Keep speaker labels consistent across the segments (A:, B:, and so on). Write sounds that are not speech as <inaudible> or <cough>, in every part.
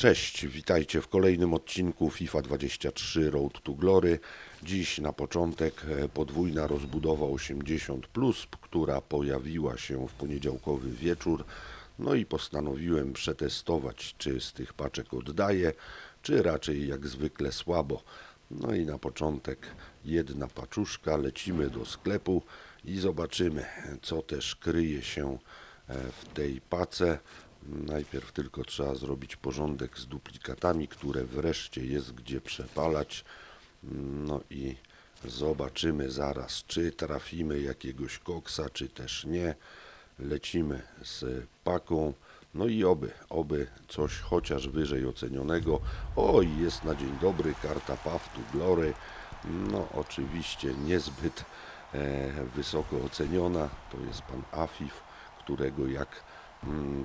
A: Cześć, witajcie w kolejnym odcinku FIFA 23 Road to Glory. Dziś na początek e, podwójna rozbudowa 80, która pojawiła się w poniedziałkowy wieczór. No i postanowiłem przetestować, czy z tych paczek oddaję, czy raczej jak zwykle słabo. No i na początek jedna paczuszka, lecimy do sklepu i zobaczymy, co też kryje się e, w tej pace. Najpierw tylko trzeba zrobić porządek z duplikatami, które wreszcie jest gdzie przepalać. No i zobaczymy zaraz, czy trafimy jakiegoś koksa, czy też nie. Lecimy z paką. No i oby, oby coś chociaż wyżej ocenionego. Oj, jest na dzień dobry karta Path to Glory. No oczywiście niezbyt e, wysoko oceniona. To jest pan Afif, którego jak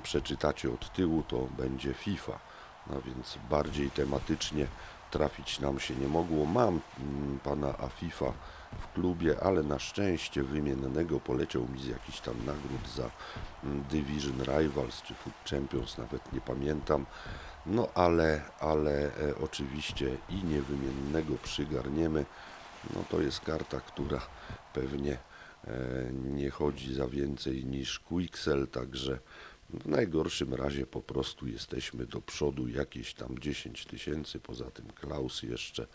A: przeczytacie od tyłu, to będzie FIFA. No więc bardziej tematycznie trafić nam się nie mogło. Mam mm, pana Afifa w klubie, ale na szczęście wymiennego poleciał mi z jakichś tam nagród za mm, Division Rivals czy Food Champions, nawet nie pamiętam. No ale, ale e, oczywiście i niewymiennego przygarniemy. No to jest karta, która pewnie nie chodzi za więcej niż Quixel, także w najgorszym razie po prostu jesteśmy do przodu jakieś tam 10 tysięcy, poza tym Klaus jeszcze,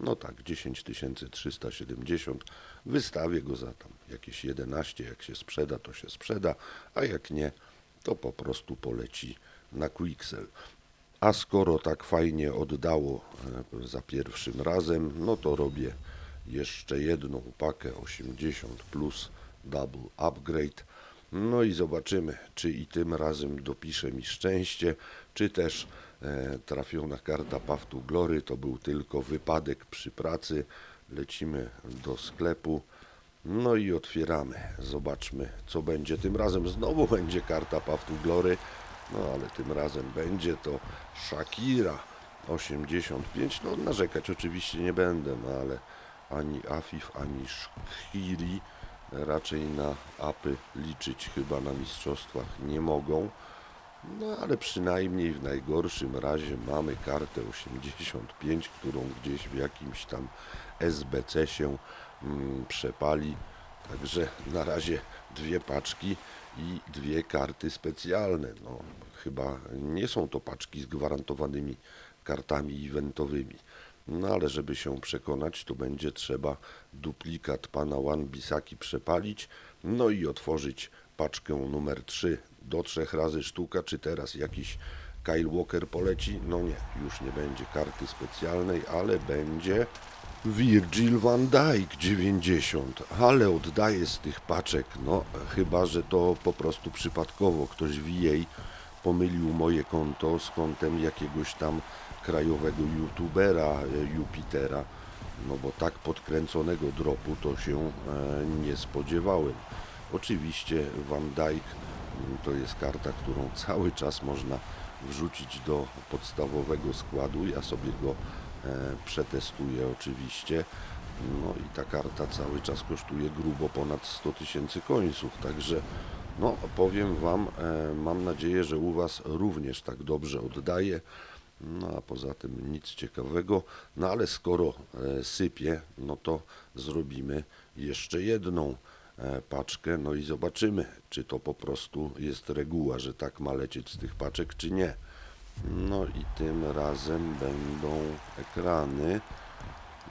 A: no tak, 10 370, wystawię go za tam jakieś 11, jak się sprzeda, to się sprzeda, a jak nie, to po prostu poleci na Quixel. A skoro tak fajnie oddało e, za pierwszym razem, no to robię jeszcze jedną pakę 80 plus double upgrade. No i zobaczymy, czy i tym razem dopisze mi szczęście, czy też e, trafiona karta Path to Glory to był tylko wypadek przy pracy. Lecimy do sklepu. No i otwieramy. Zobaczmy, co będzie. Tym razem znowu <laughs> będzie karta Path to Glory. No ale tym razem będzie to Shakira 85. No narzekać oczywiście nie będę, no ale ani Afif, ani Shkiri raczej na apy liczyć chyba na mistrzostwach nie mogą. No ale przynajmniej w najgorszym razie mamy kartę 85, którą gdzieś w jakimś tam SBC się mm, przepali. Także na razie dwie paczki i dwie karty specjalne. No, chyba nie są to paczki z gwarantowanymi kartami eventowymi. No ale żeby się przekonać, to będzie trzeba duplikat pana One Bisaki przepalić, no i otworzyć paczkę numer 3 do trzech razy sztuka, czy teraz jakiś Kyle Walker poleci? No nie, już nie będzie karty specjalnej, ale będzie Virgil van Dijk 90, ale oddaję z tych paczek, no chyba, że to po prostu przypadkowo ktoś w EA pomylił moje konto z kontem jakiegoś tam krajowego youtubera e, Jupitera, no bo tak podkręconego dropu to się e, nie spodziewałem. Oczywiście Van Dijk mm, to jest karta, którą <laughs> cały czas można wrzucić do podstawowego składu. Ja sobie go e, przetestuję oczywiście. No i ta karta cały czas kosztuje grubo ponad 100 tysięcy końców, także no powiem Wam, mam nadzieję, że u Was również tak dobrze oddaje. No a poza tym nic ciekawego. No ale skoro e, sypie, no to zrobimy jeszcze jedną e, paczkę, no i zobaczymy, czy to po prostu jest reguła, że tak ma lecieć z tych paczek, czy nie. No i tym razem będą ekrany.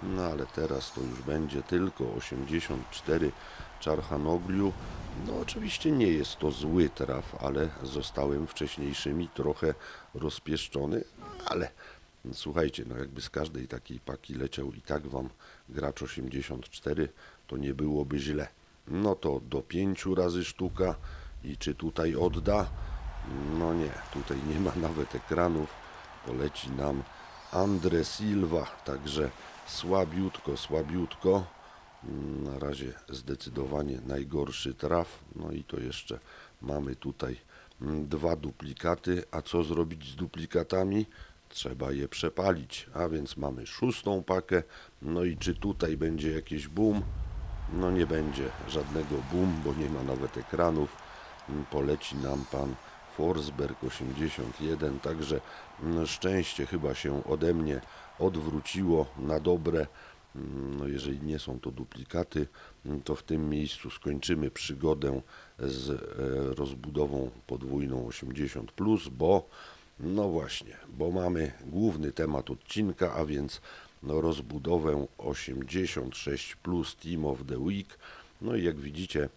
A: No ale teraz to już będzie tylko 84 Czarchanogliu. No oczywiście nie jest to zły traf, ale zostałem wcześniejszymi trochę rozpieszczony, ale słuchajcie, no jakby z każdej takiej paki leciał i tak wam gracz 84, to nie byłoby źle. No to do pięciu razy sztuka i czy tutaj odda? No nie, tutaj nie ma nawet ekranów, poleci nam Andre Silva, także słabiutko, słabiutko. Na razie zdecydowanie najgorszy traf. No i to jeszcze mamy tutaj mm, dwa duplikaty. A co zrobić z duplikatami? Trzeba je przepalić. A więc mamy szóstą pakę. No i czy tutaj będzie jakieś boom? No nie będzie żadnego boom, bo nie ma nawet ekranów. Mm, poleci nam pan Forsberg 81, także mm, szczęście chyba się ode mnie odwróciło na dobre. No jeżeli nie są to duplikaty, to w tym miejscu skończymy przygodę z e, rozbudową podwójną 80, bo no właśnie, bo mamy główny temat odcinka, a więc no, rozbudowę 86 plus Team of the Week. No i jak widzicie,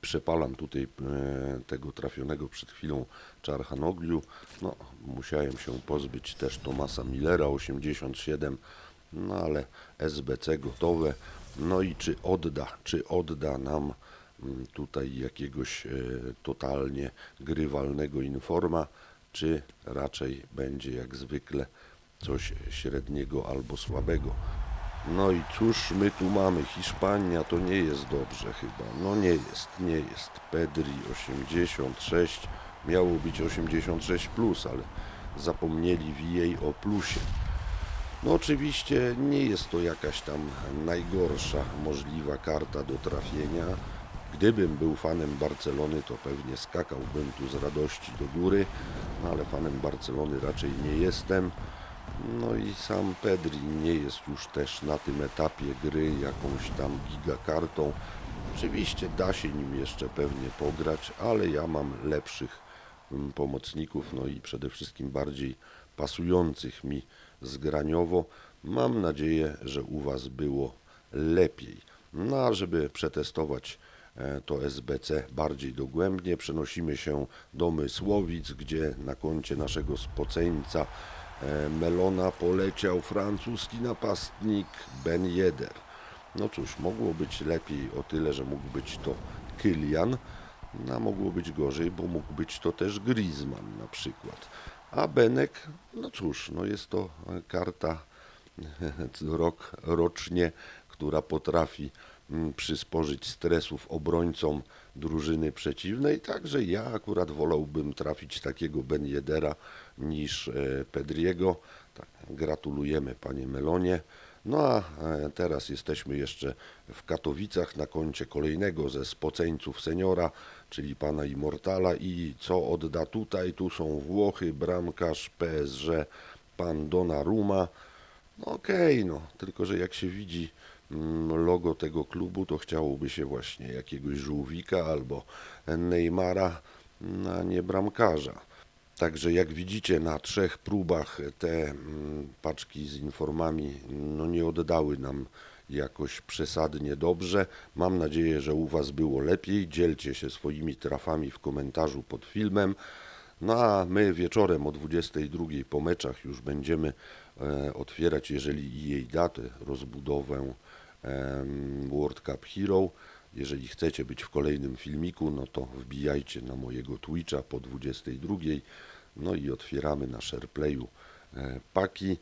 A: przepalam tutaj e, tego trafionego przed chwilą Czarhanogliu. No, musiałem się pozbyć też Tomasa Millera 87, no ale SBC gotowe. No i czy odda, czy odda nam mm, tutaj jakiegoś e, totalnie grywalnego informa, czy raczej będzie jak zwykle coś średniego albo słabego. No i cóż my tu mamy? Hiszpania to nie jest dobrze chyba. No nie jest, nie jest. Pedri 86, miało być 86 plus, ale zapomnieli VA o plusie. No oczywiście nie jest to jakaś tam najgorsza możliwa karta do trafienia. Gdybym był fanem Barcelony, to pewnie skakałbym tu z radości do góry, no ale fanem Barcelony raczej nie jestem. No i sam Pedri nie jest już też na tym etapie gry jakąś tam gigakartą. Oczywiście da się nim jeszcze pewnie pograć, ale ja mam lepszych mm, pomocników, no i przede wszystkim bardziej pasujących mi zgraniowo. Mam nadzieję, że u Was było lepiej. No a żeby przetestować e, to SBC bardziej dogłębnie, przenosimy się do Mysłowic, gdzie na koncie naszego spoceńca e, Melona poleciał francuski napastnik Ben Yedder. No cóż, mogło być lepiej o tyle, że mógł być to Kylian, no, a mogło być gorzej, bo mógł być to też Griezmann na przykład. A Benek, no cóż, no jest to karta <laughs> rok rocznie, która potrafi mm, przysporzyć stresów obrońcom drużyny przeciwnej, także ja akurat wolałbym trafić takiego Ben Yedera niż e, Pedriego. Tak, gratulujemy panie Melonie. No a e, teraz jesteśmy jeszcze w Katowicach na koncie kolejnego ze spoceńców seniora, czyli pana Immortala i co odda tutaj? Tu są Włochy, bramkarz PSG, pan Donnarumma. No okej, no, tylko że jak się widzi mm, logo tego klubu, to chciałoby się właśnie jakiegoś żółwika albo Neymara, mm, a nie bramkarza. Także jak widzicie na trzech próbach te mm, paczki z informami no nie oddały nam jakoś przesadnie dobrze. Mam nadzieję, że u Was było lepiej. Dzielcie się swoimi trafami w komentarzu pod filmem. No a my wieczorem o 22 po meczach już będziemy e, otwierać, jeżeli jej datę, rozbudowę em, World Cup Hero. Jeżeli chcecie być w kolejnym filmiku, no to wbijajcie na mojego Twitcha po 22. No i otwieramy na SharePlayu e, paki.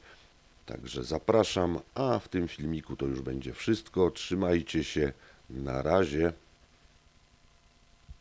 A: Także zapraszam, a w tym filmiku to już będzie wszystko. Trzymajcie się. Na razie.